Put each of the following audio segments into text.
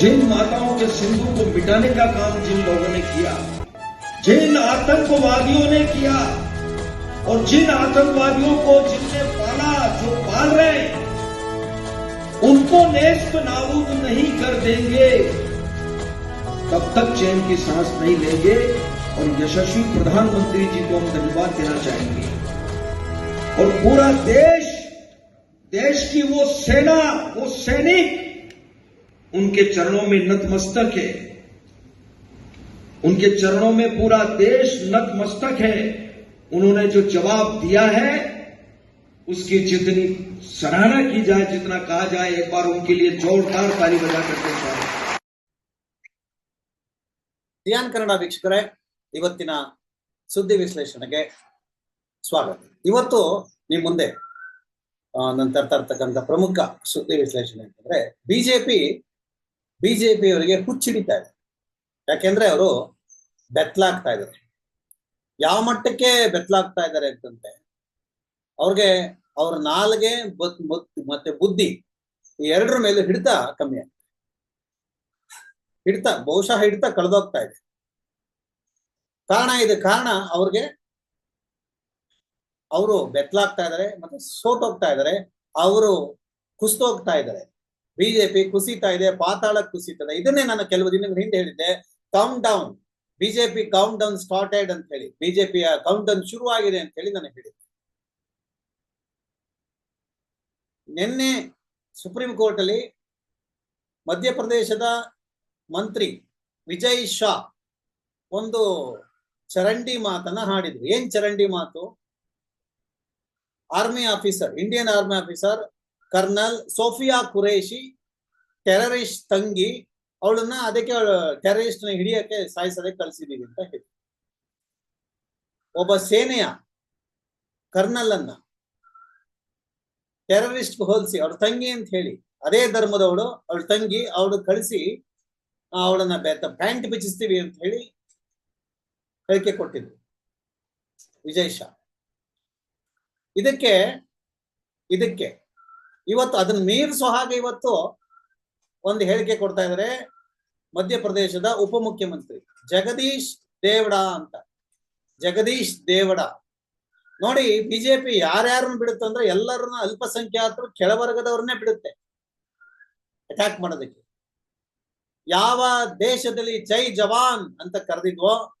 जिन माताओं के सिंधु को मिटाने का काम जिन लोगों ने किया, जिन आतंकवादियों ने किया, और जिन आतंकवादियों को जिनने पाला, जो पाल रहे, उनको नेस्त नाबूद नहीं कर देंगे। तब तक चैन की सांस नहीं लेंगे और यशस्वी प्रधानमंत्री जी को हम धन्यवाद देना चाहेंगे। और पूरा देश देश की वो सेना, वो सैनिक उनके चरणों में नतमस्तक है उनके चरणों में पूरा देश नतमस्तक है उन्होंने जो जवाब दिया है उसकी जितनी सराहना की जाए जितना कहा जाए एक बार उनके लिए जोरदार ताली बजा करके जाए ಸಿಯಾನ್ ಕನ್ನಡ ವೀಕ್ಷಕರೇ ಇವತ್ತಿನ ಸುದ್ದಿ ವಿಶ್ಲೇಷಣೆಗೆ ಸ್ವಾಗತ ಇವತ್ತು ನಿಮ್ಮ ಮುಂದೆ ಆ, ನಾನು ತರ್ತಾ ಇರ್ತಕ್ಕಂಥ ಪ್ರಮುಖ ಸುದ್ದಿ ವಿಶ್ಲೇಷಣೆ ಅಂತಂದ್ರೆ ಬಿಜೆಪಿ ಬಿಜೆಪಿ ಅವರಿಗೆ ಹುಚ್ಚಿಡಿತಾ ಇದೆ. ಯಾಕೆಂದ್ರೆ ಅವರು ಬೆತ್ತಲಾಗ್ತಾ ಇದ್ದಾರೆ. ಯಾವ ಮಟ್ಟಕ್ಕೆ ಬೆತ್ತಲಾಗ್ತಾ ಇದ್ದಾರೆ ಅಂತಂದ್ರೆ, ಅವ್ರಿಗೆ ಅವ್ರ ನಾಲ್ಗೆ ಮತ್ತೆ ಬುದ್ಧಿ ಈ ಎರಡರ ಮೇಲೆ ಹಿಡಿತ ಕಮ್ಮಿ ಆಗ್ತದೆ ಹಿಡಿತ, ಬಹುಶಃ ಹಿಡಿತ ಕಳೆದೋಗ್ತಾ ಇದೆ. ಕಾರಣ ಇದೆ, ಕಾರಣ ಅವ್ರಿಗೆ ಅವರು ಬೆತ್ತಲಾಗ್ತಾ ಇದ್ದಾರೆ, ಮತ್ತೆ ಸೋತೋಗ್ತಾ ಇದ್ದಾರೆ, ಅವರು ಕುಸ್ತೋಗ್ತಾ ಇದ್ದಾರೆ. ಬಿಜೆಪಿ ಕುಸಿತಾ ಇದೆ ಪಾತಾಳ ಕುಸಿತದೆ. ಇದನ್ನೇ ನಾನು ಕೆಲವು ದಿನಗಳ ಹಿಂದೆ ಹೇಳಿದ್ದೆ. Count down BJP count down started ಅಂತ ಹೇಳಿ. ಬಿಜೆಪಿಯ ಕೌಂಟ್ ಡೌನ್ ಶುರುವಾಗಿದೆ ಅಂತ ಹೇಳಿ ನಾನು ಹೇಳಿದ್ದೆ. ನಿನ್ನೆ ಸುಪ್ರೀಂ ಕೋರ್ಟ್ ಅಲ್ಲಿ ಮಧ್ಯಪ್ರದೇಶದ ಮಂತ್ರಿ ವಿಜಯ್ ಶಾ ಒಂದು ಚರಂಡಿ ಮಾತನ್ನ ಹಾಡಿದ್ರು. ಏನ್ ಚರಂಡಿ ಮಾತು? Army officer Indian army officer colonel Sofiya Qureshi terrorist ತಂಗಿ, ಅವಳನ್ನ ಅದಕ್ಕೆ ಟೆರರಿಸ್ಟ್ನ ಹಿಡಿಯಕ್ಕೆ ಸಾಯಿಸದೆ ಕಳಿಸಿದೀವಿ ಅಂತ ಹೇಳಿ. ಒಬ್ಬ ಸೇನೆಯ ಕರ್ನಲ್ ಅನ್ನ ಟೆರರಿಸ್ಟ್ ಹೋಲಿಸಿ, ಅವಳ ತಂಗಿ ಅಂತ ಹೇಳಿ, ಅದೇ ಧರ್ಮದವಳು, ಅವಳ ತಂಗಿ, ಅವಳು ಕಳಿಸಿ ಅವಳನ್ನ ಬೆತ್ತ ಪ್ಯಾಂಟ್ ಬಿಚ್ಚಿಸ್ತೀವಿ ಅಂತ ಹೇಳಿ ಹೇಳಿಕೆ ಕೊಟ್ಟಿದ್ರು. ವಿಜಯ್ ಶಾ. ಇದಕ್ಕೆ ಇದಕ್ಕೆ ಇವತ್ತು ಅದನ್ನ ಮೀರಿಸೋ ಹಾಗೆ ಇವತ್ತು ಒಂದು ಹೇಳಿಕೆ ಕೊಡ್ತಾ ಇದ್ದಾರೆ ಮಧ್ಯಪ್ರದೇಶದ ಉಪಮುಖ್ಯಮಂತ್ರಿ. ಜಗದೀಶ್ ದೇವಡ ಅಂತ. ಜಗದೀಶ್ ದೇವಡ. ನೋಡಿ ಬಿಜೆಪಿ ಯಾರ್ಯಾರನ್ನ ಬಿಡುತ್ತೆ ಅಂದ್ರೆ ಎಲ್ಲರನ್ನ ಅಲ್ಪಸಂಖ್ಯಾತರು ಕೆಳವರ್ಗದವ್ರನ್ನೇ ಬಿಡುತ್ತೆ. ಅಟ್ಯಾಕ್ ಮಾಡೋದಕ್ಕೆ. ಯಾವ ದೇಶದಲ್ಲಿ ಜೈ ಜವಾನ್ ಅಂತ ಕರೆದಿದ್ವೋ,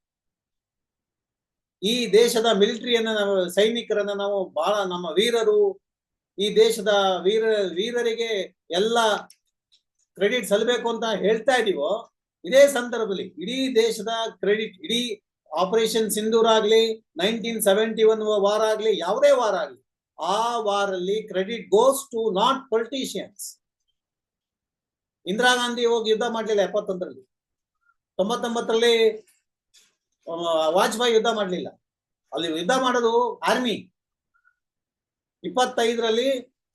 ಈ ದೇಶದ ಮಿಲಿಟರಿಯನ್ನ ನಾವು, ಸೈನಿಕರನ್ನ ನಾವು ಬಹಳ ನಮ್ಮ ವೀರರು ಈ ದೇಶದ ವೀರ, ವೀರರಿಗೆ ಎಲ್ಲ ಕ್ರೆಡಿಟ್ ಸಲ್ಲಬೇಕು ಅಂತ ಹೇಳ್ತಾ ಇದೀವೋ, ಇದೇ ಸಂದರ್ಭದಲ್ಲಿ ಇಡೀ ದೇಶದ ಕ್ರೆಡಿಟ್ ಇಡೀ ಆಪರೇಷನ್ ಸಿಂಧೂರ್ ಆಗ್ಲಿ ನೈನ್ಟೀನ್ ಸೆವೆಂಟಿ ಒನ್ ವಾರ ಆಗ್ಲಿ, ಯಾವುದೇ ವಾರ ಆಗ್ಲಿ, ಆ ವಾರಲ್ಲಿ credit goes to not politicians Indira Gandhi ಹೋಗಿ ಯುದ್ಧ ಮಾಡ್ಲಿಲ್ಲ ಎಪ್ಪತ್ತೊಂದರಲ್ಲಿ. ತೊಂಬತ್ತೊಂಬತ್ತರಲ್ಲಿ ವಾಜಪೇಯಿ ಯುದ್ಧ ಮಾಡ್ಲಿಲ್ಲ. ಅಲ್ಲಿ ಯುದ್ಧ ಮಾಡೋದು ಆರ್ಮಿ ಇಪ್ಪತ್ತೈದರಲ್ಲಿ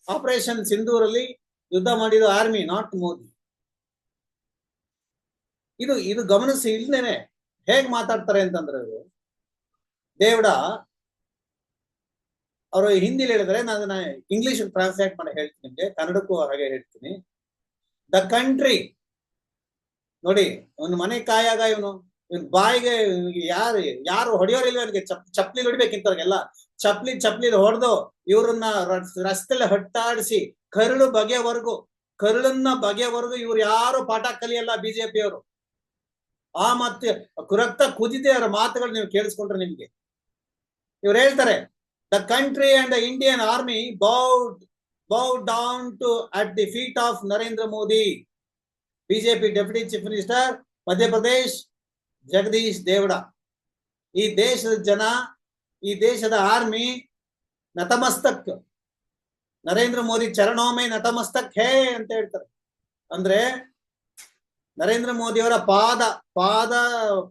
ಆಪರೇಷನ್ ಸಿಂಧೂರಲ್ಲಿ ಯುದ್ಧ ಮಾಡಿದ ಆರ್ಮಿ ನಾಟ್ ಮೋದಿ ಇದು ಇದು ಗಮನಿಸಿ ಇಲ್ದೇನೆ ಹೇಗ್ ಮಾತಾಡ್ತಾರೆ ಅಂತಂದ್ರೆ ಇವ್ರು, ದೇವಡ ಅವರು ಹಿಂದಿಲಿ ಹೇಳಿದ್ರೆ ನಾನು ಇಂಗ್ಲಿಷ್ ಟ್ರಾನ್ಸ್ಲೇಟ್ ಮಾಡಿ ಹೇಳ್ತೀನಿ ನಿಮ್ಗೆ ಕನ್ನಡಕ್ಕೂ ಹಾಗೆ ಹೇಳ್ತೀನಿ. ದ ಕಂಟ್ರಿ ನೋಡಿ ಒಂದು ಮನೆ ಕಾಯಾಗ ಇವನು ಇವನ್ ಬಾಯಿಗೆ ಯಾರು ಯಾರು ಹೊಡೆಯೋರಿಲ್ವ ಅವನಿಗೆ ಚಪ್ ಚಪ್ಪಲಿ ಹೊಡಿಬೇಕಿಂತವ್ರಿಗೆಲ್ಲ ಚಪ್ಲಿ ಚಪ್ಲಿ ಹೊಡೆದು ಇವ್ರನ್ನ ರಸ್- ರಸ್ತೆಲಿ ಹಟ್ಟಾಡಿಸಿ ಕರುಳು ಬಗೆವರೆಗೂ, ಕರುಳನ್ನ ಬಗೆವರೆಗೂ ಇವ್ರು ಯಾರು ಪಾಠ ಕಲಿಯಲ್ಲ ಬಿಜೆಪಿಯವರು. ಆ ಮತ್ತೆ ರಕ್ತ ಕುದಿದೆ ಅವರ ಮಾತುಗಳು ನೀವು ಕೇಳಿಸ್ಕೊಂಡ್ರೆ ನಿಮ್ಗೆ. ಇವ್ರು ಹೇಳ್ತಾರೆ the country and the Indian army bowed bowed down to at the feet of Narendra Modi BJP deputy chief minister Madhya Pradesh Jagdish Devda ಈ ದೇಶದ ಜನ ಈ ದೇಶದ ಆರ್ಮಿ ನತಮಸ್ತಕ್. ನರೇಂದ್ರ ಮೋದಿ ಚರಣೋಮೆ ನತಮಸ್ತಕ್ ಹೇ ಅಂತ ಹೇಳ್ತಾರೆ. ಅಂದ್ರೆ ನರೇಂದ್ರ ಮೋದಿ ಅವರ ಪಾದ ಪಾದ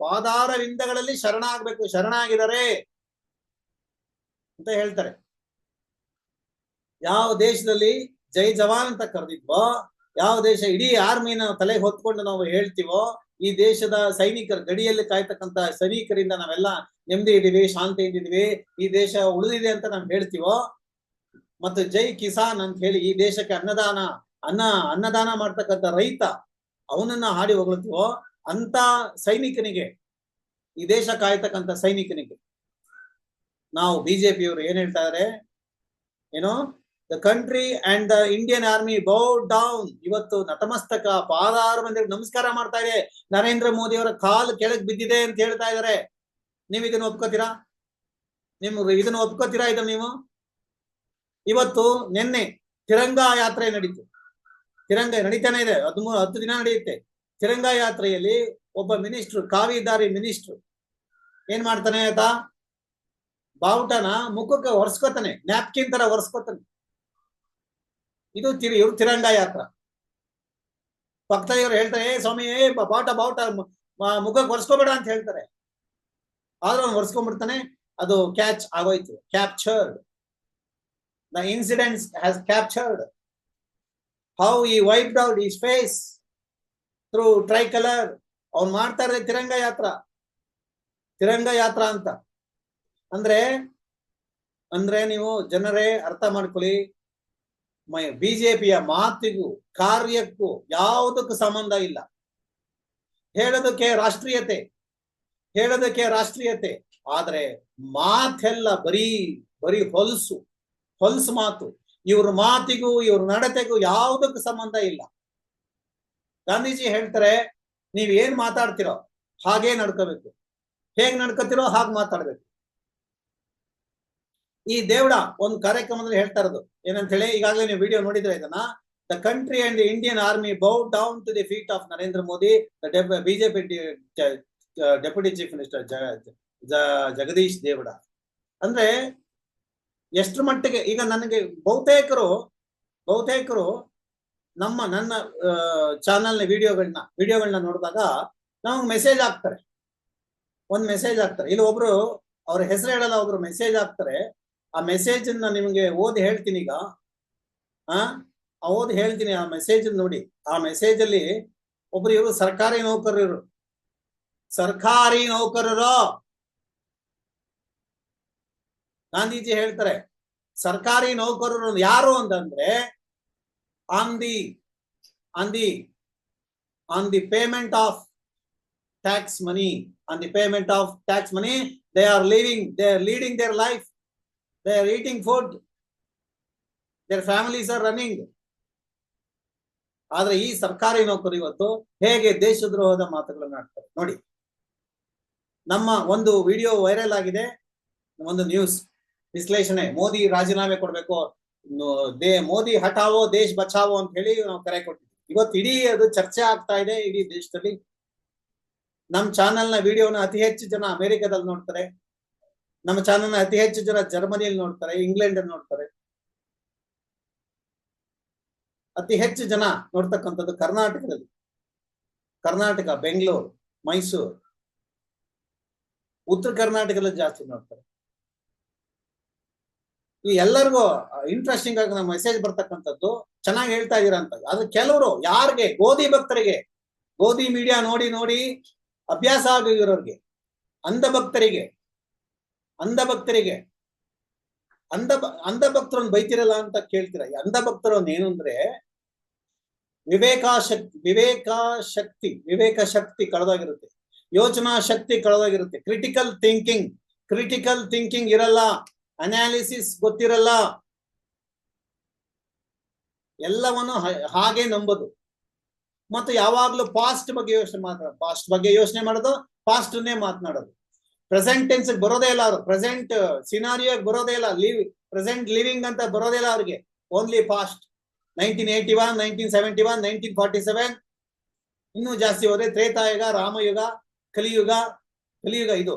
ಪಾದಾರ ವಿಂದಗಳಲ್ಲಿ ಶರಣಾಗಬೇಕು ಶರಣಾಗಿದ್ದಾರೆ ಅಂತ ಹೇಳ್ತಾರೆ. ಯಾವ ದೇಶದಲ್ಲಿ ಜೈ ಜವಾನ್ ಅಂತ ಕರೆದಿದ್ವೋ, ಯಾವ ದೇಶ ಇಡೀ ಆರ್ಮಿನ ತಲೆಗೆ ಹೊತ್ಕೊಂಡು ನಾವು ಹೇಳ್ತೀವೋ ಈ ದೇಶದ ಸೈನಿಕರ, ಗಡಿಯಲ್ಲಿ ಕಾಯ್ತಕ್ಕಂತ ಸೈನಿಕರಿಂದ ನಾವೆಲ್ಲ ನೆಮ್ಮದಿ ಇದ್ದೀವಿ ಶಾಂತಿಯಿಂದ ಇದೀವಿ ಈ ದೇಶ ಉಳಿದಿದೆ ಅಂತ ನಾವು ಹೇಳ್ತೀವೋ? ಮತ್ತು ಜೈ ಕಿಸಾನ್ ಅಂತ ಹೇಳಿ ಈ ದೇಶಕ್ಕೆ ಅನ್ನದಾನ, ಅನ್ನ, ಅನ್ನದಾನ ಮಾಡ್ತಕ್ಕಂಥ ರೈತ ಅವನನ್ನ ಹಾಡಿ ಹೊಗಳ್ತೀವೋ? ಅಂತ ಸೈನಿಕನಿಗೆ, ಈ ದೇಶ ಕಾಯ್ತಕ್ಕಂಥ ಸೈನಿಕನಿಗೆ. ನಾವು ಬಿಜೆಪಿಯವರು ಏನ್ ಹೇಳ್ತಾರೆ ಏನೋ? The country and the Indian army bow down ಇವತ್ತು ನತಮಸ್ತಕ ಪಾದಾರು ಮಂದಿರ ನಮಸ್ಕಾರ ಮಾಡ್ತಾ ಇದೆ. ನರೇಂದ್ರ ಮೋದಿ ಅವರ ಕಾಲು ಕೆಳಗ್ ಬಿದ್ದಿದೆ ಅಂತ ಹೇಳ್ತಾ ಇದಾರೆ. ನೀವ್ ಇದನ್ನ ಒಪ್ಕೋತೀರಾ? ನಿಮ್ ಇದನ್ನ ಒಪ್ಕೋತೀರಾ ಇದನ್ನ ನೀವು? ಇವತ್ತು ನಿನ್ನೆ ತಿರಂಗಾ ಯಾತ್ರೆ ನಡೀತು. ತಿರಂಗ ನಡೀತಾನೆ ಇದೆ. ಹದಿಮೂರು ಹತ್ತು ದಿನ ನಡೆಯುತ್ತೆ. ತಿರಂಗ ಯಾತ್ರೆಯಲ್ಲಿ ಒಬ್ಬ ಮಿನಿಸ್ಟ್ರು, ಕಾವಿದಾರಿ ಮಿನಿಸ್ಟ್ರು ಏನ್ ಮಾಡ್ತಾನೆ ಆಯ್ತಾ? ಬಾವುಟನ ಮುಖಕ್ಕೆ ಒರೆಸ್ಕೋತಾನೆ. ನ್ಯಾಪ್ಕಿನ್ ತರ ಒರೆಸ್ಕೋತಾನೆ. ಇದು ತಿರು, ಇವ್ರು ತಿರಂಗ ಯಾತ್ರ ಇವರು ಹೇಳ್ತಾರೆ, ಏ ಸ್ವಾಮಿ, ಏ ಬಾಟ, ಬಾವುಟ ಮುಖಕ್ಕೆ ಒರೆಸ್ಕೋಬೇಡ ಅಂತ ಹೇಳ್ತಾರೆ. ಆದ್ರೂ ಅವ್ನು ಒರೆಸ್ಕೊಂಡ್ಬಿಡ್ತಾನೆ, ಅದು ಕ್ಯಾಚ್ ಆಗೋಯ್ತು captured the incidents has captured how he wiped out ಈ ಫೇಸ್ ಥ್ರೂ ಟ್ರೈ ಕಲರ್ ಅವ್ನು ಮಾಡ್ತಾ ಇರೋದೇ ತಿರಂಗ ಯಾತ್ರ ತಿರಂಗ ಯಾತ್ರ ಅಂತ. ಅಂದ್ರೆ ಅಂದ್ರೆ ನೀವು ಜನರೇ ಅರ್ಥ ಮಾಡ್ಕೊಳ್ಳಿ ಬಿಜೆಪಿಯ ಮಾತಿಗೂ ಕಾರ್ಯಕ್ಕೂ ಯಾವುದಕ್ಕೂ ಸಂಬಂಧ ಇಲ್ಲ. ಹೇಳೋದಕ್ಕೆ ರಾಷ್ಟ್ರೀಯತೆ ಹೇಳೋದಕ್ಕೆ ರಾಷ್ಟ್ರೀಯತೆ, ಆದ್ರೆ ಮಾತೆಲ್ಲ ಬರೀ ಬರೀ ಹೊಲಸು ಹೊಲಸು ಮಾತು. ಇವ್ರ ಮಾತಿಗೂ, ಇವ್ರ ನಡತೆಗೂ ಯಾವುದಕ್ಕೂ ಸಂಬಂಧ ಇಲ್ಲ. ಗಾಂಧೀಜಿ ಹೇಳ್ತಾರೆ, ನೀವ್ ಏನ್ ಮಾತಾಡ್ತಿರೋ ಹಾಗೇ ನಡ್ಕೋಬೇಕು. ಹೇಗ್ ನಡ್ಕೋತಿರೋ ಹಾಗೆ ಮಾತಾಡ್ಬೇಕು. ಈ ದೇವಡ ಒಂದು ಕಾರ್ಯಕ್ರಮದಲ್ಲಿ ಹೇಳ್ತಾ ಇರೋದು. ಏನಂತ ಹೇಳಿ, ಈಗಾಗಲೇ ನೀವು ವಿಡಿಯೋ ನೋಡಿದ್ರೆ ಇದನ್ನ the country and the Indian army bow down to the feet of Narendra Modi BJP deputy chief minister Jagdish Devda ಅಂದ್ರೆ, ಎಷ್ಟರ ಮಟ್ಟಿಗೆ, ಈಗ ನನಗೆ ಬಹುತೇಕರು ಬಹುತೇಕರು ನಮ್ಮ, ನನ್ನ ಚಾನಲ್ನ ವಿಡಿಯೋಗಳನ್ನ ವಿಡಿಯೋಗಳನ್ನ ನೋಡಿದಾಗ ನಮಗೆ ಮೆಸೇಜ್ ಹಾಕ್ತಾರೆ. ಒಂದ್ ಮೆಸೇಜ್ ಹಾಕ್ತಾರೆ. ಇಲ್ಲಿ ಒಬ್ರು ಅವ್ರ ಹೆಸರು ಹೇಳಲ್ಲ, ಒಬ್ರು ಮೆಸೇಜ್ ಹಾಕ್ತಾರೆ. ಆ ಮೆಸೇಜ್ ಅನ್ನ ನಿಮ್ಗೆ ಓದಿ ಹೇಳ್ತೀನಿ ಈಗ. ಆ ಓದಿ ಹೇಳ್ತೀನಿ ಆ ಮೆಸೇಜ್ ನೋಡಿ. ಆ ಮೆಸೇಜ್ ಅಲ್ಲಿ ಒಬ್ರು ಇವರು ಸರ್ಕಾರಿ ನೌಕರರು ಸರ್ಕಾರಿ ನೌಕರರು. ಗಾಂಧೀಜಿ ಹೇಳ್ತಾರೆ, ಸರ್ಕಾರಿ ನೌಕರರು ಯಾರು ಅಂತಂದ್ರೆ on the on the on the payment of tax money on the payment of tax money they are living they are leading their life they are eating food. Their families are running ಆದ್ರೆ ಈ ಸರ್ಕಾರಿ ನೌಕರು ಇವತ್ತು ಹೇಗೆ ದೇಶದ್ರೋಹದ ಮಾತುಗಳನ್ನು ಆಡ್ತಾರೆ. ನೋಡಿ, ನಮ್ಮ ಒಂದು ವಿಡಿಯೋ ವೈರಲ್ ಆಗಿದೆ. ಒಂದು ನ್ಯೂಸ್ ವಿಶ್ಲೇಷಣೆ. ಮೋದಿ ರಾಜೀನಾಮೆ ಕೊಡ್ಬೇಕು. ದೇ, ಮೋದಿ ಹಠಾವೋ, ದೇಶ್ ಬಚಾವೋ ಅಂತ ಹೇಳಿ ನಾವು ಕರೆ ಕೊಟ್ಟಿದ್ವಿ ಇವತ್ತು ಇಡೀ ಅದು ಚರ್ಚೆ ಆಗ್ತಾ ಇದೆ ಇಡೀ ದೇಶದಲ್ಲಿ. ನಮ್ಮ ಚಾನೆಲ್ನ ವಿಡಿಯೋನ ಅತಿ ಹೆಚ್ಚು ಜನ ಅಮೆರಿಕದಲ್ಲಿ ನೋಡ್ತಾರೆ. ನಮ್ಮ ಚಾನಲ್ ಅತಿ ಹೆಚ್ಚು ಜನ ಜರ್ಮನಿಯಲ್ಲಿ ನೋಡ್ತಾರೆ ಇಂಗ್ಲೆಂಡ್ ಅಲ್ಲಿ ನೋಡ್ತಾರೆ. ಅತಿ ಹೆಚ್ಚು ಜನ ನೋಡ್ತಕ್ಕಂಥದ್ದು ಕರ್ನಾಟಕದಲ್ಲಿ. ಕರ್ನಾಟಕ, ಬೆಂಗಳೂರು, ಮೈಸೂರು. ಉತ್ತರ ಕರ್ನಾಟಕದಲ್ಲಿ ಜಾಸ್ತಿ ನೋಡ್ತಾರೆ. ಈ ಎಲ್ಲರಿಗೂ ಇಂಟ್ರೆಸ್ಟಿಂಗ್ ಆಗಿ ನಮ್ಮ ಮೆಸೇಜ್ ಬರ್ತಕ್ಕಂಥದ್ದು, ಚೆನ್ನಾಗಿ ಹೇಳ್ತಾ ಇದೀರ ಅಂತ. ಆದ್ರೆ ಕೆಲವರು, ಯಾರಿಗೆ? ಗೋಧಿ ಭಕ್ತರಿಗೆ. ಗೋಧಿ ಮೀಡಿಯಾ ನೋಡಿ ನೋಡಿ, ಅಭ್ಯಾಸ ಆಗಿರೋರಿಗೆ ಅಂಧ ಭಕ್ತರಿಗೆ ಅಂಧ ಭಕ್ತರಿಗೆ ಅಂಧ ಅಂಧ ಭಕ್ತರನ್ನು ಬೈತಿರಲ್ಲ ಅಂತ ಕೇಳ್ತೀರ? ಈ ಅಂಧ ಭಕ್ತರು ಏನು ಅಂದ್ರೆ ವಿವೇಕಾಶಕ್ತಿ ವಿವೇಕಾಶಕ್ತಿ ವಿವೇಕ ಶಕ್ತಿ ಕಳೆದೋಗಿರುತ್ತೆ. ಯೋಚನಾ ಶಕ್ತಿ ಕಳೆದೋಗಿರುತ್ತೆ. ಕ್ರಿಟಿಕಲ್ ಥಿಂಕಿಂಗ್ ಕ್ರಿಟಿಕಲ್ ಥಿಂಕಿಂಗ್ ಇರಲ್ಲ. ಅನಾಲಿಸಿಸ್ ಗೊತ್ತಿರಲ್ಲ. ಎಲ್ಲವನ್ನು ಹಾಗೆ ನಂಬೋದು. ಮತ್ತು ಯಾವಾಗ್ಲೂ ಪಾಸ್ಟ್ ಬಗ್ಗೆ ಯೋಚನೆ ಮಾತಾಡೋದು ಪಾಸ್ಟ್ ಬಗ್ಗೆ ಯೋಚನೆ ಮಾಡೋದು ಪಾಸ್ಟ್ನೇ ಮಾತನಾಡೋದು. ಪ್ರೆಸೆಂಟ್ ಟೆನ್ಸ್ ಬರೋದೇ ಇಲ್ಲ ಅವರು. ಪ್ರೆಸೆಂಟ್ ಸಿನಾರಿಯೋ ಬರೋದೇ ಇಲ್ಲ. ಲಿವ್ ಪ್ರೆಸೆಂಟ್ ಲಿವಿಂಗ್ ಅಂತ ಬರೋದೇ ಇಲ್ಲ ಅವ್ರಿಗೆ. Only past nineteen eighty one nineteen seventy one nineteen forty seven ಇನ್ನೂ ಜಾಸ್ತಿ ಹೋದ್ರೆ ತ್ರೇತಾಯುಗ, ರಾಮಯುಗ, ಕಲಿಯುಗ ಕಲಿಯುಗ ಇದು.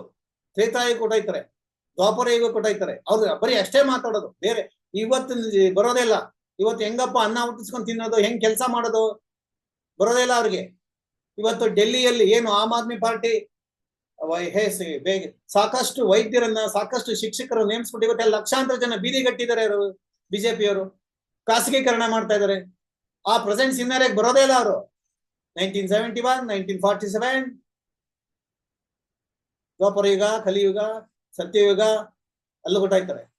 ತ್ರೇತಾಯುಗ ಕೊಟ್ಟೋಯ್ತಾರೆ. ದ್ವಾಪರ ಯುಗ ಕೊಟ್ಟೋಯ್ತಾರೆ. ಅವ್ರು ಬರೀ ಅಷ್ಟೇ ಮಾತಾಡೋದು. ಬೇರೆ ಇವತ್ತು ಬರೋದೇ ಇಲ್ಲ. ಇವತ್ತು ಹೆಂಗಪ್ಪ ಅನ್ನ ಹುಟ್ಟಿಸ್ಕೊಂಡು ತಿನ್ನೋದು, ಹೆಂಗ್ ಕೆಲಸ ಮಾಡೋದು? ಬರೋದೇ ಇಲ್ಲ ಅವ್ರಿಗೆ. ಇವತ್ತು ಡೆಲ್ಲಿಯಲ್ಲಿ ಏನು ಆಮ್ ಆದ್ಮಿ ಪಾರ್ಟಿ? ವೈ- ಹೇ ಸಿ- ಬೇಗ ಸಾಕಷ್ಟು ವೈದ್ಯರನ್ನ, ಸಾಕಷ್ಟು ಶಿಕ್ಷಕರು ನೇಮಿಸ್ಬಿಟ್ಟು ಇವತ್ತೆಲ್ಲ ಲಕ್ಷಾಂತರ ಜನ ಬೀದಿಗಟ್ಟಿದ್ದಾರೆ ಅವರು ಬಿಜೆಪಿಯವರು ಖಾಸಗೀಕರಣ ಮಾಡ್ತಾ ಇದ್ದಾರೆ. ಆ ಪ್ರೆಸೆಂಟ್ ಸಿನಾರಿಗೆ ಬರೋದೇ ಇಲ್ಲ ಅವರು. Nineteen seventy one nineteen forty seven ದ್ವಾಪರ ಯುಗ ಕಲಿಯುಗ, ಸತ್ಯಯುಗ, ಅಲ್ಲೂ ಗೊತ್ತಾಯ್ತಾರೆ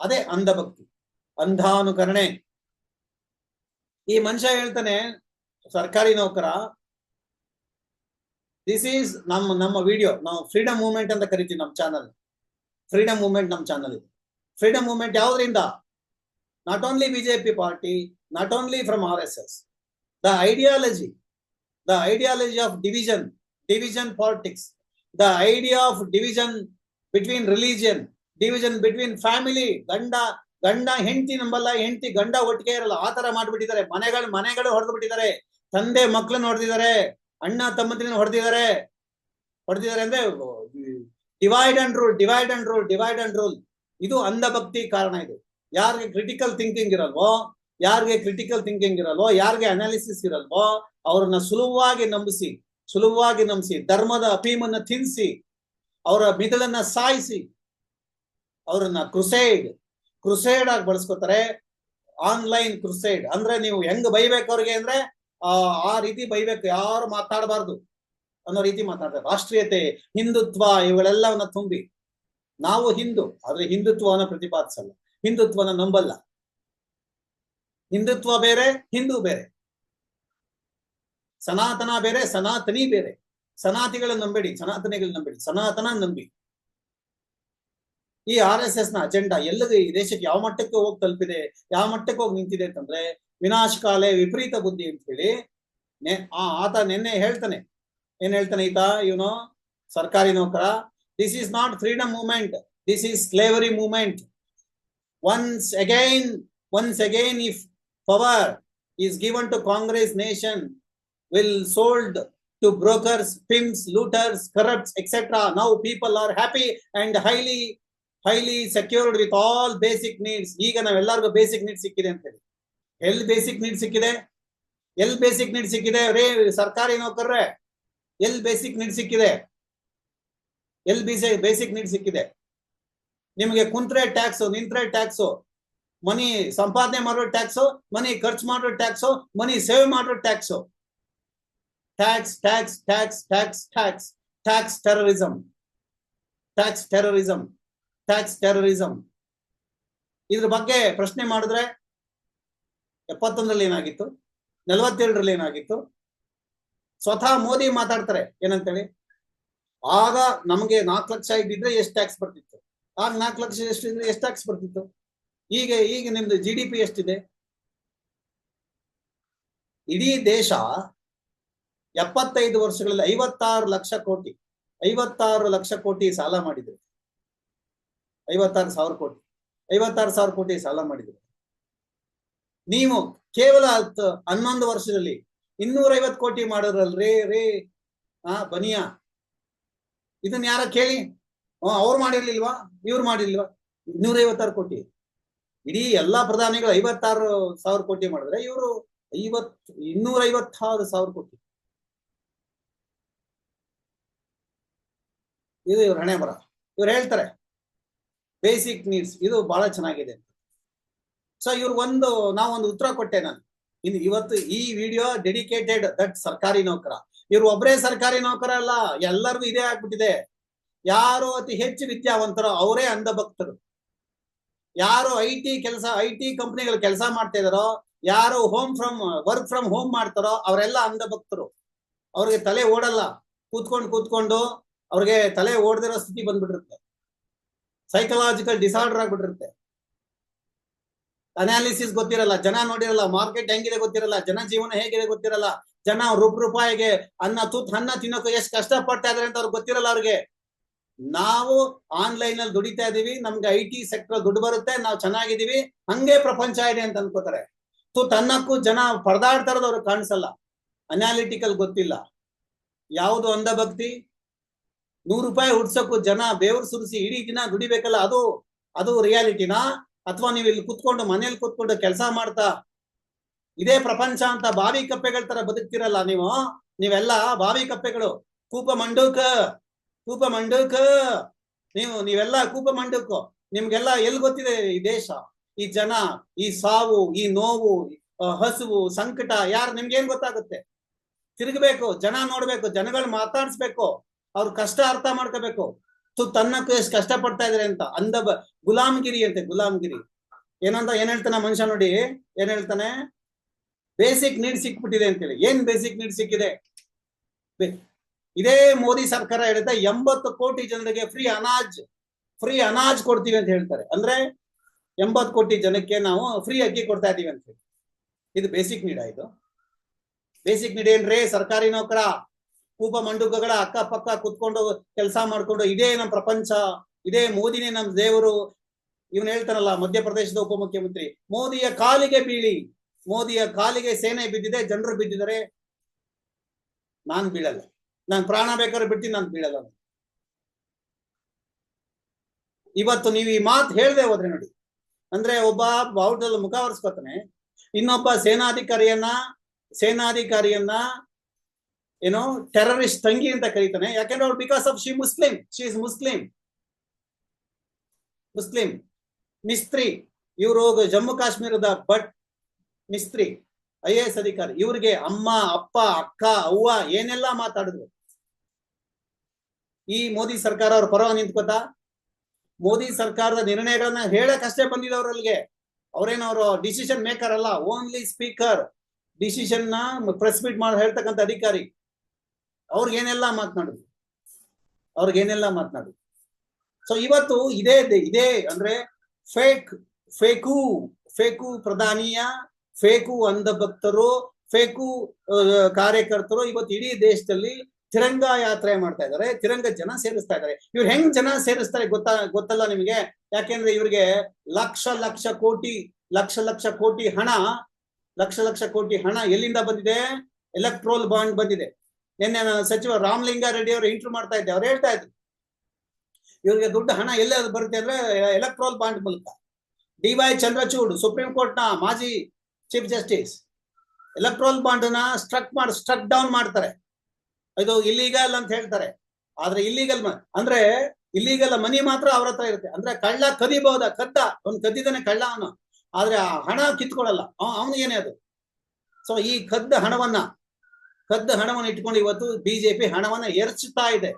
ಅದೇ ಅಂಧಭಕ್ತಿ, ಅಂಧಾನುಕರಣೆ. ಈ ಮನುಷ್ಯ ಹೇಳ್ತಾನೆ, ಸರ್ಕಾರಿ ನೌಕರ ದಿಸ್ ಈಸ್ ನಮ್ಮ ನಮ್ಮ ವಿಡಿಯೋ ನಾವು ಫ್ರೀಡಮ್ ಮೂವ್ಮೆಂಟ್ ಅಂತ ಕರಿತೀವಿ ನಮ್ಮ ಚಾನಲ್ ಫ್ರೀಡಮ್ ಮೂವ್ಮೆಂಟ್ ನಮ್ಮ ಚಾನಲ್ ಇದೆ. Freedom movement ಯಾವ್ದ್ರಿಂದ? Not only BJP party not only from R S S the ideology the ideology of division division politics the idea of division between religion division between family ಗಂಡ ಗಂಡ, ಹೆಂಡತಿ ನಂಬಲ್ಲ, ಹೆಂಡತಿ, ಗಂಡ ಒಟ್ಟಿಗೆ ಇರಲ್ಲ. ಆ ತರ ಮಾಡ್ಬಿಟ್ಟಿದ್ದಾರೆ. ಮನೆಗಳು ಮನೆಗಳು ಹೊಡೆದು ಬಿಟ್ಟಿದ್ದಾರೆ ತಂದೆ ಮಕ್ಕಳನ್ನ ಹೊಡೆದಿದ್ದಾರೆ ಅಣ್ಣ ತಮ್ಮಂದಿನ ಹೊಡೆದಿದ್ದಾರೆ. ಹೊಡೆದಿದ್ದಾರೆ ಅಂದ್ರೆ divide and rule divide and rule divide and rule ಇದು ಅಂಧಭಕ್ತಿ ಕಾರಣ ಇದು. ಯಾರಿಗೆ ಕ್ರಿಟಿಕಲ್ ಥಿಂಕಿಂಗ್ ಇರಲ್ವೋ, ಯಾರಿಗೆ ಕ್ರಿಟಿಕಲ್ ಥಿಂಕಿಂಗ್ ಇರಲ್ವೋ, ಯಾರಿಗೆ ಅನಾಲಿಸಿಸ್ ಇರಲ್ವೋ, ಅವ್ರನ್ನ ಸುಲಭವಾಗಿ ನಂಬಿಸಿ ಸುಲಭವಾಗಿ ನಂಬಿಸಿ, ಧರ್ಮದ ಅಫೀಮನ್ನ ತಿನ್ಸಿ, ಅವರ ಮಿದುಳನ್ನ ಸಾಯಿಸಿ, ಅವರನ್ನ ಕ್ರುಸೈಡ್ ಕ್ರುಸೈಡ್ ಆಗಿ ಬಳಸ್ಕೋತಾರೆ. ಆನ್ಲೈನ್ ಕ್ರುಸೈಡ್ ಅಂದ್ರೆ ನೀವು ಹೆಂಗ್ ಬೈಬೇಕು ಅವ್ರಿಗೆ ಅಂದ್ರೆ ಆ ರೀತಿ ಬೈಬೇಕು. ಯಾರು ಮಾತಾಡಬಾರ್ದು ಅನ್ನೋ ರೀತಿ ಮಾತಾಡ್ತಾರೆ ರಾಷ್ಟ್ರೀಯತೆ, ಹಿಂದುತ್ವ ಇವುಗಳೆಲ್ಲವನ್ನ ತುಂಬಿ. ನಾವು ಹಿಂದೂ, ಆದ್ರೆ ಹಿಂದುತ್ವವನ್ನ ಪ್ರತಿಪಾದಿಸಲ್ಲ. ಹಿಂದುತ್ವನ ನಂಬಲ್ಲ. ಹಿಂದುತ್ವ ಬೇರೆ, ಹಿಂದೂ ಬೇರೆ. ಸನಾತನ ಬೇರೆ, ಸನಾತನಿ ಬೇರೆ. ಸನಾತಿಗಳನ್ನ ನಂಬೇಡಿ, ಸನಾತನಿಗಳನ್ನ ನಂಬೇಡಿ, ಸನಾತನ ನಂಬಿ. ಈ ಆರ್ ಎಸ್ ಎಸ್ನ ಅಜೆಂಡಾ ಎಲ್ಲಿಗೆ ಈ ದೇಶಕ್ಕೆ ಯಾವ ಮಟ್ಟಕ್ಕೆ ಹೋಗಿ ತಲುಪಿದೆ, ಯಾವ ಮಟ್ಟಕ್ಕೆ ಹೋಗಿ ನಿಂತಿದೆ ಅಂತಂದ್ರೆ ವಿನಾಶಕಾಲೆ ವಿಪರೀತ ಬುದ್ಧಿ ಅಂತ ಹೇಳಿ ನೆ ಆ ಆತ ನಿನ್ನೆ ಹೇಳ್ತಾನೆ. ಏನ್ ಹೇಳ್ತಾನೆ ಈತ? ಇವನು ಸರ್ಕಾರಿ ನೌಕರ. This is not freedom movement this is slavery movement once again once again if power is given to Congress nation will sold to brokers, pimps, looters, corrupts, etc. Now people are happy and highly, highly secured with all basic needs. ಈಗ ನಾವೆಲ್ಲರಿಗೂ basic needs ಸಿಕ್ಕಿದೆ ಅಂತ ಹೇಳಿ ಎಲ್ಲಿ basic need ಸಿಕ್ಕಿದೆ? ಎಲ್ಲಿ basic need ಸಿಕ್ಕಿದೆ? ರೇ, ಸರ್ಕಾರಿ ನೌಕರ್ರೆ, ಎಲ್ಲಿ ಬೇಸಿಕ್ ನೀಡ್ ಸಿಕ್ಕಿದೆ? ಎಲ್ಲಿ ಬಿಸಿ ಬೇಸಿಕ್ ನೀಡ್ ಸಿಕ್ಕಿದೆ? ನಿಮಗೆ ಕುಂತ್ರೆ ಟ್ಯಾಕ್ಸ್ ನಿಂತ್ರೆ ಟ್ಯಾಕ್ಸು ಮನಿ ಸಂಪಾದನೆ ಮಾಡೋ ಟ್ಯಾಕ್ಸು ಮನಿ ಖರ್ಚು ಮಾಡೋ ಟ್ಯಾಕ್ಸು ಮನಿ ಸೇವ್ ಮಾಡೋ tax tax tax tax tax tax tax terrorism tax terrorism tax terrorism ಇದ್ರ ಬಗ್ಗೆ ಪ್ರಶ್ನೆ ಮಾಡಿದ್ರೆ ಎಪ್ಪತ್ತೊಂದರಲ್ಲಿ ಏನಾಗಿತ್ತು? ನಲವತ್ತೇಳರಲ್ಲಿ ಏನಾಗಿತ್ತು? ಸ್ವತಃ ಮೋದಿ ಮಾತಾಡ್ತಾರೆ, ಏನಂತೇಳಿ? ಆಗ ನಮಗೆ ನಾಲ್ಕು ಲಕ್ಷ ಇದ್ದಿದ್ರೆ ಎಷ್ಟು ಟ್ಯಾಕ್ಸ್ ಬರ್ತಿತ್ತು? ಆಗ ನಾಲ್ಕು ಲಕ್ಷ ಎಷ್ಟು ಇದ್ರೆ ಎಷ್ಟು ಟ್ಯಾಕ್ಸ್ ಬರ್ತಿತ್ತು? ಈಗ ಈಗ ನಿಮ್ದು ಜಿ ಡಿ ಪಿ ಎಷ್ಟಿದೆ? ಇಡೀ ದೇಶ ಎಪ್ಪತ್ತೈದು ವರ್ಷಗಳಲ್ಲಿ ಐವತ್ತಾರು ಲಕ್ಷ ಕೋಟಿ, ಐವತ್ತಾರು ಲಕ್ಷ ಕೋಟಿ ಸಾಲ ಮಾಡಿದ್ರು. ಐವತ್ತಾರು ಸಾವಿರ ಕೋಟಿ, ಐವತ್ತಾರು ಸಾವಿರ ಕೋಟಿ ಸಾಲ ಮಾಡಿದ್ರು. ನೀವು ಕೇವಲ ಹತ್ತು ಹನ್ನೊಂದು ವರ್ಷದಲ್ಲಿ ಇನ್ನೂರ ಐವತ್ತು ಕೋಟಿ ಮಾಡಿದ್ರಲ್ ರೇ ಆ, ಬನಿಯಾ. ಇದನ್ನ ಯಾರ ಕೇಳಿ? ಅವ್ರು ಮಾಡಿರ್ಲಿಲ್ವಾ? ಇವ್ರು ಮಾಡಿರ್ಲಿಲ್ವಾ? ಇನ್ನೂರ ಐವತ್ತಾರು ಕೋಟಿ. ಇಡೀ ಎಲ್ಲಾ ಪ್ರಧಾನಿಗಳು ಐವತ್ತಾರು ಸಾವಿರ ಕೋಟಿ ಮಾಡಿದ್ರೆ ಇವರು ಐವತ್ ಇನ್ನೂರ ಐವತ್ತಾರು ಸಾವಿರ ಕೋಟಿ. ಇದು ಇವ್ರ ಹಣೆ ಬರ ಇವ್ರು ಹೇಳ್ತಾರೆ ಬೇಸಿಕ್ ನೀಡ್ಸ್ ಇದು ಬಹಳ ಚೆನ್ನಾಗಿದೆ ಸೊ ಇವ್ರು ಒಂದು ನಾವೊಂದು ಉತ್ತರ ಕೊಟ್ಟೆ ನಾನು. ಇನ್ ಇವತ್ತು ಈ ವಿಡಿಯೋ ಡೆಡಿಕೇಟೆಡ್ ದಟ್ ಸರ್ಕಾರಿ ನೌಕರ. ಇವ್ರು ಒಬ್ಬರೇ ಸರ್ಕಾರಿ ನೌಕರ ಅಲ್ಲ, ಎಲ್ಲರಿಗೂ ಇದೇ ಆಗ್ಬಿಟ್ಟಿದೆ. ಯಾರು ಅತಿ ಹೆಚ್ಚು ವಿದ್ಯಾವಂತರೋ, ಅವರೇ ಅಂಧಭಕ್ತರು ಯಾರು ಐ ಟಿ ಕೆಲಸ ಐ ಟಿ ಕಂಪ್ನಿಗಳು ಕೆಲಸ ಮಾಡ್ತಾ ಇದಾರೋ ಯಾರು home from work from home ಮಾಡ್ತಾರೋ, ಅವರೆಲ್ಲ ಅಂಧಭಕ್ತರು ಅವ್ರಿಗೆ ತಲೆ ಓಡಲ್ಲ. ಕೂತ್ಕೊಂಡು ಕೂತ್ಕೊಂಡು ಅವ್ರಿಗೆ ತಲೆ ಓಡದಿರೋ ಸ್ಥಿತಿ ಬಂದ್ಬಿಟ್ಟಿರುತ್ತೆ. ಸೈಕಲಾಜಿಕಲ್ ಡಿಸಾರ್ಡರ್ ಆಗ್ಬಿಟ್ಟಿರುತ್ತೆ. ಅನಾಲಿಸಿಸ್ ಗೊತ್ತಿರಲ್ಲ, ಜನ ನೋಡಿರಲ್ಲ ಮಾರ್ಕೆಟ್ ಹೆಂಗಿದೆ ಗೊತ್ತಿರಲ್ಲ ಜನ ಜೀವನ ಹೇಗಿದೆ ಗೊತ್ತಿರಲ್ಲ, ಜನ ರೂಪ ರೂಪಾಯಿಗೆ ಅನ್ನ ತೂತ್ ಅನ್ನ ತಿನ್ನೋಕೆ ಎಷ್ಟು ಕಷ್ಟಪಡ್ತಾ ಇದಾರೆ ಅಂತ ಅವ್ರಿಗೆ ಗೊತ್ತಿರಲ್ಲ ಅವ್ರಿಗೆ. ನಾವು ಆನ್ಲೈನ್ ಅಲ್ಲಿ ದುಡಿತಾ ಇದೀವಿ, ನಮ್ಗೆ ಐ ಟಿ ಸೆಕ್ಟರ್ ದುಡ್ಡು ಬರುತ್ತೆ, ನಾವು ಚೆನ್ನಾಗಿದೀವಿ, ಹಂಗೆ ಪ್ರಪಂಚ ಇದೆ ಅಂತ ಅನ್ಕೋತಾರೆ. ತೂತ್ ಅನ್ನಕ್ಕೂ ಜನ ಪರದಾಡ್ತಾ ಇರೋದು ಅವ್ರಿಗೆ ಕಾಣಿಸಲ್ಲ ಅನಾಲಿಟಿಕಲ್ ಗೊತ್ತಿಲ್ಲ. ಯಾವುದು ಅಂಧಭಕ್ತಿ? ನೂರು ರೂಪಾಯಿ ಹುಡ್ಸಕ್ಕೂ ಜನ ಬೇವ್ರ ಸುರಿಸಿ ಇಡೀ ದಿನ ದುಡಿಬೇಕಲ್ಲ, ಅದು ಅದು ರಿಯಾಲಿಟಿನಾ ಅಥವಾ ನೀವು ಇಲ್ಲಿ ಕುತ್ಕೊಂಡು ಮನೇಲಿ ಕುತ್ಕೊಂಡು ಕೆಲಸ ಮಾಡ್ತಾ ಇದೇ ಪ್ರಪಂಚ ಅಂತ ಬಾವಿ ಕಪ್ಪೆಗಳ ತರ ಬದುಕ್ತಿರಲ್ಲ ನೀವು, ನೀವೆಲ್ಲ ಬಾವಿ ಕಪ್ಪೆಗಳು. ಕೂಪ ಮಂಡೂಕ ಕೂಪ ಮಂಡೂಕ ನೀವು, ನೀವೆಲ್ಲ ಕೂಪ ಮಂಡೂಕು ನಿಮ್ಗೆಲ್ಲ ಎಲ್ಲಿ ಗೊತ್ತಿದೆ ಈ ದೇಶ? ಈ ಜನ, ಈ ಸಾವು, ಈ ನೋವು ಹಸುವು, ಸಂಕಟ, ಯಾರು ನಿಮ್ಗೇನ್ ಗೊತ್ತಾಗುತ್ತೆ? ತಿರುಗಬೇಕು, ಜನ ನೋಡ್ಬೇಕು, ಜನಗಳು ಮಾತಾಡ್ಸ್ಬೇಕು. ಅವ್ರ ಕಷ್ಟ ಅರ್ಥ ಮಾಡ್ಕೋಬೇಕು. ತು ತನ್ನ ಎಷ್ಟು ಕಷ್ಟ ಪಡ್ತಾ ಇದಾರೆ ಅಂತ, ಅಂದ ಗುಲಾಮಗಿರಿ ಅಂತೆ, ಗುಲಾಮಗಿರಿ. ಏನಂತ, ಏನ್ ಹೇಳ್ತಾನೆ ಮನುಷ್ಯ ನೋಡಿ, ಏನ್ ಹೇಳ್ತಾನೆ? ಬೇಸಿಕ್ ನೀಡ್ ಸಿಕ್ಬಿಟ್ಟಿದೆ ಅಂತೇಳಿ. ಏನ್ ಬೇಸಿಕ್ ನೀಡ್ ಸಿಕ್ಕಿದೆ? ಇದೇ ಮೋದಿ ಸರ್ಕಾರ ಹೇಳುತ್ತೆ ಎಂಬತ್ತು ಕೋಟಿ ಜನರಿಗೆ ಫ್ರೀ ಅನಾಜ್ ಫ್ರೀ ಅನಾಜ್ ಕೊಡ್ತೀವಿ ಅಂತ ಹೇಳ್ತಾರೆ. ಅಂದ್ರೆ, ಎಂಬತ್ತು ಕೋಟಿ ಜನಕ್ಕೆ ನಾವು ಫ್ರೀ ಅಕ್ಕಿ ಕೊಡ್ತಾ ಇದೀವಿ ಅಂತ ಇದು ಬೇಸಿಕ್ ನೀಡ ಇದು? ಬೇಸಿಕ್ ನೀಡ್ ಏನ್ರಿ? ಸರ್ಕಾರಿ ನೌಕರ? ಕೂಪ ಮಂಡುಕಗಳ ಅಕ್ಕಪಕ್ಕ ಕುತ್ಕೊಂಡು ಕೆಲಸ ಮಾಡ್ಕೊಂಡು, ಇದೇ ನಮ್ಮ ಪ್ರಪಂಚ, ಇದೇ ಮೋದಿನೇ ನಮ್ಮ ದೇವರು. ಇವನು ಹೇಳ್ತಾನಲ್ಲ, ಮಧ್ಯಪ್ರದೇಶದ ಉಪಮುಖ್ಯಮಂತ್ರಿ, ಮೋದಿಯ ಕಾಲಿಗೆ ಬೀಳಿ, ಮೋದಿಯ ಕಾಲಿಗೆ ಸೇನೆ ಬಿದ್ದಿದೆ, ಜನರು ಬಿದ್ದಿದ್ದಾರೆ. ನಾನು ಬೀಳಲ್ಲ. ನಾನು ಪ್ರಾಣ ಬೇಕಾದ್ರೆ ಬಿಡ್ತೀನಿ, ನಾನು ಬೀಳಲ್ಲ. ಇವತ್ತು ನೀವು ಈ ಮಾತು ಹೇಳ್ದೆ ಹೋದ್ರೆ ನೋಡಿ. ಅಂದ್ರೆ ಒಬ್ಬ ಬಾವುಟದಲ್ಲಿ ಮುಖ ಒರೆಸ್ಕೊತಾನೆ, ಇನ್ನೊಬ್ಬ ಸೇನಾಧಿಕಾರಿಯನ್ನ ಸೇನಾಧಿಕಾರಿಯನ್ನ ಏನೋ ಟೆರರಿಸ್ಟ್ ತಂಗಿ ಅಂತ ಕರೀತಾನೆ. ಯಾಕೆಂದ್ರೆ ಅವ್ರು because of she Muslim she is Muslim Muslim Mistry ಇವರು ಜಮ್ಮು ಕಾಶ್ಮೀರದ ಭಟ್ ಮಿಸ್ತ್ರಿ ಐ ಎಸ್ ಅಧಿಕಾರಿ. ಇವ್ರಿಗೆ ಅಮ್ಮ, ಅಪ್ಪ, ಅಕ್ಕ, ಅವ್ವ ಏನೆಲ್ಲ ಮಾತಾಡಿದ್ರು. ಈ ಮೋದಿ ಸರ್ಕಾರ ಅವ್ರ ಪರವಾಗಿ ನಿಂತ್ಕೋತಾ ಮೋದಿ ಸರ್ಕಾರದ ನಿರ್ಣಯಗಳನ್ನ ಹೇಳಕ್ಕಷ್ಟೇ ಬಂದಿದವ್ರಲ್ಲಿಗೆ ಅವ್ರೇನವ್ರು ಡಿಸಿಷನ್ ಮೇಕರ್ ಅಲ್ಲ ಓನ್ಲಿ ಸ್ಪೀಕರ್ ಡಿಸಿಷನ್ನ ಪ್ರೆಸ್ ಮೀಟ್ ಮಾಡಿ ಹೇಳ್ತಕ್ಕಂಥ ಅಧಿಕಾರಿ. ಅವ್ರಿಗೇನೆಲ್ಲ ಮಾತನಾಡುದು. ಅವ್ರಿಗೇನೆಲ್ಲ ಮಾತನಾಡೋದು. ಸೊ ಇವತ್ತು ಇದೇ ಇದೇ ಅಂದ್ರೆ ಫೇಕ್, ಫೇಕು ಫೇಕು ಪ್ರಧಾನಿಯ, ಫೇಕು ಅಂಧ ಭಕ್ತರು ಫೇಕು ಕಾರ್ಯಕರ್ತರು ಇವತ್ತು ಇಡೀ ದೇಶದಲ್ಲಿ ತಿರಂಗ ಯಾತ್ರೆ ಮಾಡ್ತಾ ಇದ್ದಾರೆ. ತಿರಂಗ ಜನ ಸೇರಿಸ್ತಾ ಇದ್ದಾರೆ. ಇವ್ರು ಹೆಂಗ್ ಜನ ಸೇರಿಸ್ತಾರೆ ಗೊತ್ತಾ, ಗೊತ್ತಲ್ಲ ನಿಮಗೆ? ಯಾಕೆಂದ್ರೆ ಇವ್ರಿಗೆ ಲಕ್ಷ ಲಕ್ಷ ಕೋಟಿ, ಲಕ್ಷ ಲಕ್ಷ ಕೋಟಿ ಹಣ, ಲಕ್ಷ ಲಕ್ಷ ಕೋಟಿ ಹಣ ಎಲ್ಲಿಂದ ಬಂದಿದೆ? ಎಲೆಕ್ಟ್ರೋಲ್ ಬಾಂಡ್ ಬಂದಿದೆ. ನಿನ್ನೆ ನಾನು ಸಚಿವ ರಾಮಲಿಂಗಾರೆಡ್ಡಿ ಅವರು ಇಂಟರ್ವ್ಯೂ ಮಾಡ್ತಾ ಇದ್ದೆ. ಅವ್ರು ಹೇಳ್ತಾ ಇದ್ರು, ಇವರಿಗೆ ದುಡ್ಡು ಹಣ ಎಲ್ಲಿ ಅದು ಬರುತ್ತೆ ಅಂದ್ರೆ ಎಲೆಕ್ಟ್ರೋಲ್ ಬಾಂಡ್ ಮೂಲಕ. ಡಿ ವೈ ಚಂದ್ರಚೂಡ್ ಸುಪ್ರೀಂ ಕೋರ್ಟ್ನ ಮಾಜಿ ಚೀಫ್ ಜಸ್ಟಿಸ್ ಎಲೆಕ್ಟ್ರೋಲ್ ಬಾಂಡ್ನ ಸ್ಟ್ರಕ್ ಮಾಡಿ ಸ್ಟ್ರಕ್ ಡೌನ್ ಮಾಡ್ತಾರೆ. ಇದು ಇಲ್ಲಿಗಲ್ ಅಂತ ಹೇಳ್ತಾರೆ. ಆದ್ರೆ ಇಲ್ಲಿಗಲ್ ಅಂದ್ರೆ ಇಲ್ಲಿಗಲ್ ಮನಿ ಮಾತ್ರ ಅವ್ರ ಹತ್ರ ಇರುತ್ತೆ. ಅಂದ್ರೆ ಕಳ್ಳ ಕದಿಬಹುದ ಕದ್ದ. ಅವ್ನು ಕದ್ದಿದ್ದಾನೆ ಕಳ್ಳ ಅವನು. ಆದ್ರೆ ಆ ಹಣ ಕಿತ್ಕೊಳ್ಳಲ್ಲ ಅವನಿಗೇನೆ ಅದು? ಸೊ ಈ ಕದ್ದ ಹಣವನ್ನ ಕದ್ದ ಹಣವನ್ನ ಇಟ್ಕೊಂಡು ಇವತ್ತು ಬಿಜೆಪಿ ಹಣವನ್ನ ಎರಚುತ್ತಾ ಇದೆ.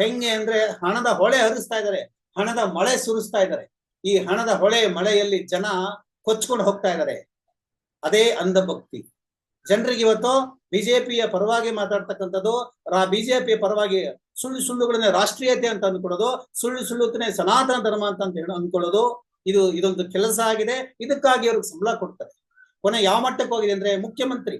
ಹೆಂಗೆ ಅಂದ್ರೆ ಹಣದ ಹೊಳೆ ಹರಿಸ್ತಾ ಇದ್ದಾರೆ. ಹಣದ ಮಳೆ ಸುರಿಸ್ತಾ ಇದ್ದಾರೆ. ಈ ಹಣದ ಹೊಳೆ ಮಳೆಯಲ್ಲಿ ಜನ ಕೊಚ್ಕೊಂಡು ಹೋಗ್ತಾ ಇದ್ದಾರೆ. ಅದೇ ಅಂಧಭಕ್ತಿ. ಜನರಿಗೆ ಇವತ್ತು ಬಿಜೆಪಿಯ ಪರವಾಗಿ ಮಾತಾಡ್ತಕ್ಕಂಥದ್ದು ಬಿಜೆಪಿಯ ಪರವಾಗಿ ಸುಳ್ಳು ಸುಳ್ಳುಗಳನ್ನ ರಾಷ್ಟ್ರೀಯತೆ ಅಂತ ಅಂದ್ಕೊಳ್ಳೋದು, ಸುಳ್ಳು ಸುಳ್ಳುತ್ತನೇ ಸನಾತನ ಧರ್ಮ ಅಂತ ಅಂತ ಹೇಳಿ ಅಂದ್ಕೊಳ್ಳೋದು, ಇದು ಇದೊಂದು ಕೆಲಸ ಆಗಿದೆ. ಇದಕ್ಕಾಗಿ ಅವ್ರಿಗೆ ಸಂಬಳ ಕೊಡ್ತಾರೆ. ಕೊನೆ ಯಾವ ಮಟ್ಟಕ್ಕೆ ಹೋಗಿದೆ ಅಂದ್ರೆ ಮುಖ್ಯಮಂತ್ರಿ.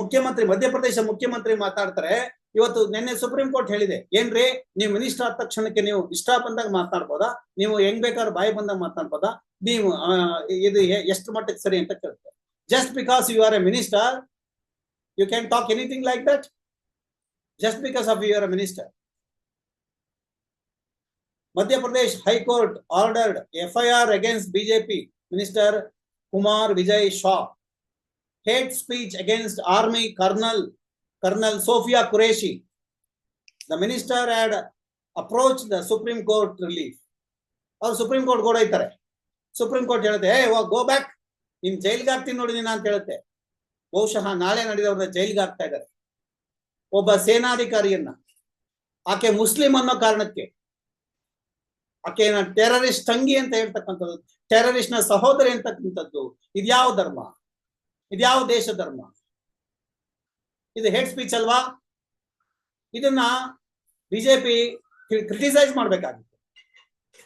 ಮುಖ್ಯಮಂತ್ರಿ, ಮಧ್ಯಪ್ರದೇಶ ಮುಖ್ಯಮಂತ್ರಿ ಮಾತಾಡ್ತಾರೆ. ಇವತ್ತು ನಿನ್ನೆ ಸುಪ್ರೀಂ ಕೋರ್ಟ್ ಹೇಳಿದೆ, ಏನ್ರಿ, ನೀವು ಮಿನಿಸ್ಟರ್ ಆದ ತಕ್ಷಣಕ್ಕೆ ನೀವು ಇಷ್ಟ ಬಂದಾಗ ಮಾತಾಡ್ಬೋದಾ? ನೀವು ಹೆಂಗ್ ಬೇಕಾದ್ರೆ ಬಾಯಿ ಬಂದಾಗ ಮಾತಾಡ್ಬೋದಾ? ನೀವು ಇದು ಎಷ್ಟು ಮಟ್ಟಕ್ಕೆ ಸರಿ ಅಂತ ಕೇಳ್ತಾರೆ. Just because you are a minister you can talk anything like that just because of you are a minister Madhya Pradesh high court ordered FIR against BJP minister Kumar Vijay Shah hate speech against army colonel colonel Sofiya Qureshi the minister had approach the supreme court relief ಅವ್ರು supreme court ಕೂಡ ಹೋಯ್ತಾರೆ supreme court ಹೇಳುತ್ತೆ, ಏ go back ನಿನ್ ಜೈಲ್ಗೆ ಹಾಕ್ತೀನಿ ನೋಡಿ ನೀನು ಅಂತ ಹೇಳುತ್ತೆ. ಬಹುಶಃ ನಾಳೆ ನಡೆದವ್ರನ್ನ ಜೈಲ್ಗೆ ಹಾಕ್ತಾ ಇದ್ದಾರೆ. ಒಬ್ಬ ಸೇನಾಧಿಕಾರಿಯನ್ನ, ಆಕೆ ಮುಸ್ಲಿಂ ಅನ್ನೋ ಕಾರಣಕ್ಕೆ ಆಕೆನ ಟೆರರಿಸ್ಟ್ ತಂಗಿ ಅಂತ ಹೇಳ್ತಕ್ಕಂಥದ್ದು ಟೆರರಿಸ್ಟ್ನ ಸಹೋದರಿ ಅಂತಕ್ಕಂಥದ್ದು, ಇದ್ಯಾವ ಧರ್ಮ? ಇದ್ಯಾವ ದೇಶ ಧರ್ಮ? ಇದು ಹೇಟ್ ಸ್ಪೀಚ್ ಅಲ್ವಾ? ಇದನ್ನ ಬಿಜೆಪಿ ಕ್ರಿಟಿಸೈಸ್ ಮಾಡ್ಬೇಕಾಗಿತ್ತು.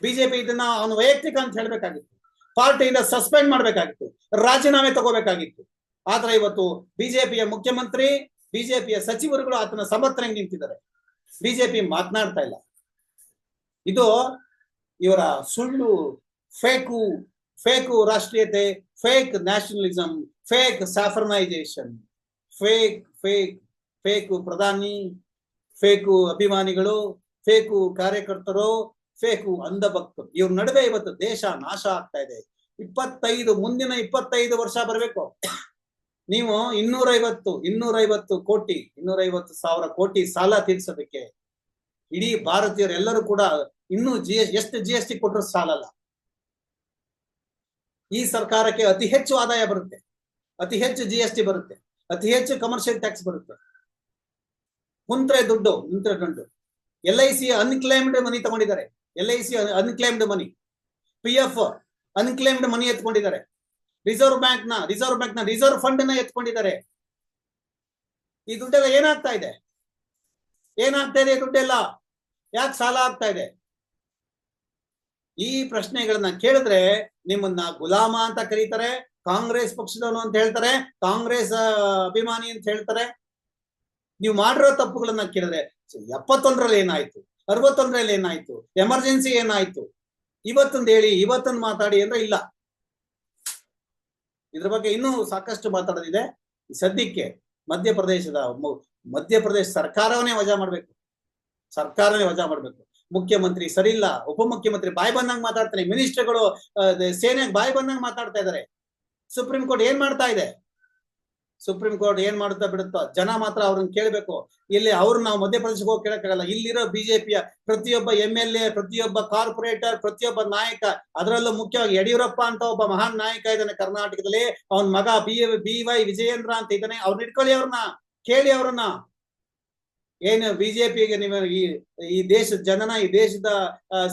ಬಿಜೆಪಿ ಇದನ್ನ ಅವನು ವೈಯಕ್ತಿಕ ಅಂತ ಹೇಳ್ಬೇಕಾಗಿತ್ತು. ಪಾರ್ಟಿಯಿಂದ ಸಸ್ಪೆಂಡ್ ಮಾಡ್ಬೇಕಾಗಿತ್ತು. ರಾಜೀನಾಮೆ ತಗೋಬೇಕಾಗಿತ್ತು. ಆದ್ರೆ ಇವತ್ತು ಬಿಜೆಪಿಯ ಮುಖ್ಯಮಂತ್ರಿ ಬಿಜೆಪಿಯ ಸಚಿವರುಗಳು ಆತನ ಸಮರ್ಥನೆ ನಿಂತಿದ್ದಾರೆ? ಬಿಜೆಪಿ ಮಾತನಾಡ್ತಾ ಇಲ್ಲ. ಇದು ಇವರ ಸುಳ್ಳು, fake fake ರಾಷ್ಟ್ರೀಯತೆ, fake nationalism fake saffronisation fake fake fake ಪ್ರಧಾನಿ ಫೇಕು ಅಭಿಮಾನಿಗಳು ಫೇಕು ಕಾರ್ಯಕರ್ತರು ಫೇಕು ಅಂಧಭಕ್ತರು ಇವ್ರ ನಡುವೆ ಇವತ್ತು ದೇಶ ನಾಶ ಆಗ್ತಾ ಇದೆ ಇಪ್ಪತ್ತೈದು, ಮುಂದಿನ ಇಪ್ಪತ್ತೈದು ವರ್ಷ ಬರಬೇಕು. ನೀವು ಇನ್ನೂರೈವತ್ತು ಇನ್ನೂರೈವತ್ತು ಕೋಟಿ, ಇನ್ನೂರೈವತ್ತು ಸಾವಿರ ಕೋಟಿ ಸಾಲ ತೀರ್ಸೋದಕ್ಕೆ ಇಡೀ ಭಾರತೀಯರೆಲ್ಲರೂ ಕೂಡ ಇನ್ನೂ ಜಿ ಎಸ್ ಎಷ್ಟು ಜಿ ಎಸ್ ಟಿ ಕೊಟ್ಟರು ಸಾಲಲ್ಲ. ಈ ಸರ್ಕಾರಕ್ಕೆ ಅತಿ ಹೆಚ್ಚು ಆದಾಯ ಬರುತ್ತೆ. ಅತಿ ಹೆಚ್ಚು ಜಿ ಎಸ್ ಟಿ ಬರುತ್ತೆ. ಅತಿ ಹೆಚ್ಚು ಕಮರ್ಷಿಯಲ್ ಟ್ಯಾಕ್ಸ್ ಬರುತ್ತೆ. ಕುಂತ್ರೆ ದುಡ್ಡು, ನಿಂತ್ರೆ ದುಡ್ಡು L I C unclaimed money ತಗೊಂಡಿದ್ದಾರೆ. L I C unclaimed money P F unclaimed money ಎತ್ಕೊಂಡಿದ್ದಾರೆ. Reserve ಬ್ಯಾಂಕ್ನ ರಿಸರ್ವ್ ಬ್ಯಾಂಕ್ನ ರಿಸರ್ವ್ ಫಂಡ್ನ ಎತ್ಕೊಂಡಿದ್ದಾರೆ. ಈ ದುಡ್ಡೆಲ್ಲ ಏನಾಗ್ತಾ ಇದೆ? ಏನಾಗ್ತಾ ಇದೆ ದುಡ್ಡೆಲ್ಲ? ಯಾಕೆ ಸಾಲ ಆಗ್ತಾ ಇದೆ? ಈ ಪ್ರಶ್ನೆಗಳನ್ನ ಕೇಳಿದ್ರೆ ನಿಮ್ಮನ್ನ ಗುಲಾಮ ಅಂತ ಕರೀತಾರೆ. ಕಾಂಗ್ರೆಸ್ ಪಕ್ಷದವನು ಅಂತ ಹೇಳ್ತಾರೆ, ಕಾಂಗ್ರೆಸ್ ಅಭಿಮಾನಿ ಅಂತ ಹೇಳ್ತಾರೆ. ನೀವು ಮಾಡಿರೋ ತಪ್ಪುಗಳನ್ನ ಕೇಳಿದ್ರೆ, ಎಪ್ಪತ್ತೊಂದರಲ್ಲಿ ಏನಾಯ್ತು, ಅರವತ್ತೊಂದರಲ್ಲಿ ಏನಾಯ್ತು, ಎಮರ್ಜೆನ್ಸಿ ಏನಾಯ್ತು, ಇವತ್ತೊಂದು ಹೇಳಿ, ಇವತ್ತೊಂದು ಮಾತಾಡಿ ಅಂದ್ರೆ ಇಲ್ಲ. ಇದ್ರ ಬಗ್ಗೆ ಇನ್ನೂ ಸಾಕಷ್ಟು ಮಾತಾಡೋದಿದೆ. ಸದ್ಯಕ್ಕೆ ಮಧ್ಯಪ್ರದೇಶದ ಮಧ್ಯಪ್ರದೇಶ ಸರ್ಕಾರವನ್ನೇ ವಜಾ ಮಾಡ್ಬೇಕು. ಸರ್ಕಾರನೇ ವಜಾ ಮಾಡ್ಬೇಕು. ಮುಖ್ಯಮಂತ್ರಿ ಸರಿ ಇಲ್ಲ ಉಪಮುಖ್ಯಮಂತ್ರಿ ಬಾಯ್ ಬಂದಂಗ್ ಮಾತಾಡ್ತಾರೆ, ಮಿನಿಸ್ಟರ್ಗಳು ಸೇನೆಗೆ ಬಾಯ್ ಬಂದಂಗ್ ಮಾತಾಡ್ತಾ ಇದಾರೆ ಸುಪ್ರೀಂ ಕೋರ್ಟ್ ಏನ್ ಮಾಡ್ತಾ ಇದೆ? ಸುಪ್ರೀಂ ಕೋರ್ಟ್ ಏನ್ ಮಾಡುತ್ತಾ ಬಿಡುತ್ತೋ? ಜನ ಮಾತ್ರ ಅವ್ರನ್ನ ಕೇಳಬೇಕು. ಇಲ್ಲಿ ಅವ್ರು ನಾವು ಮಧ್ಯಪ್ರದೇಶಕ್ಕೆ ಹೋಗಿ ಕೇಳಕ್ಕಾಗಲ್ಲ. ಇಲ್ಲಿರೋ ಬಿಜೆಪಿಯ ಪ್ರತಿಯೊಬ್ಬ ಎಂ ಎಲ್ ಎ ಪ್ರತಿಯೊಬ್ಬ ಕಾರ್ಪೊರೇಟರ್ ಪ್ರತಿಯೊಬ್ಬ ನಾಯಕ, ಅದರಲ್ಲೂ ಮುಖ್ಯವಾಗಿ ಯಡಿಯೂರಪ್ಪ ಅಂತ ಒಬ್ಬ ಮಹಾನ್ ನಾಯಕ ಇದ್ದಾನೆ ಕರ್ನಾಟಕದಲ್ಲಿ. ಅವನ ಮಗ ಬಿ ಬಿ ವೈ ವಿಜಯೇಂದ್ರ ಅಂತ ಇದ್ದಾನೆ. ಅವ್ರನ್ನ ಇಟ್ಕೊಳ್ಳಿ ಅವ್ರನ್ನ. ಕೇಳಿ ಅವ್ರನ್ನ. ಏನು ಬಿಜೆಪಿಗೆ ನೀವು ಈ ಈ ದೇಶದ ಜನನ ಈ ದೇಶದ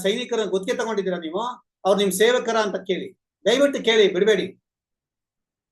ಸೈನಿಕರ ಗುತ್ತಿಗೆ ತಗೊಂಡಿದ್ದೀರಾ ನೀವು? ಅವ್ರು ನಿಮ್ ಸೇವಕರ ಅಂತ ಕೇಳಿ. ದಯವಿಟ್ಟು ಕೇಳಿ, ಬಿಡಬೇಡಿ.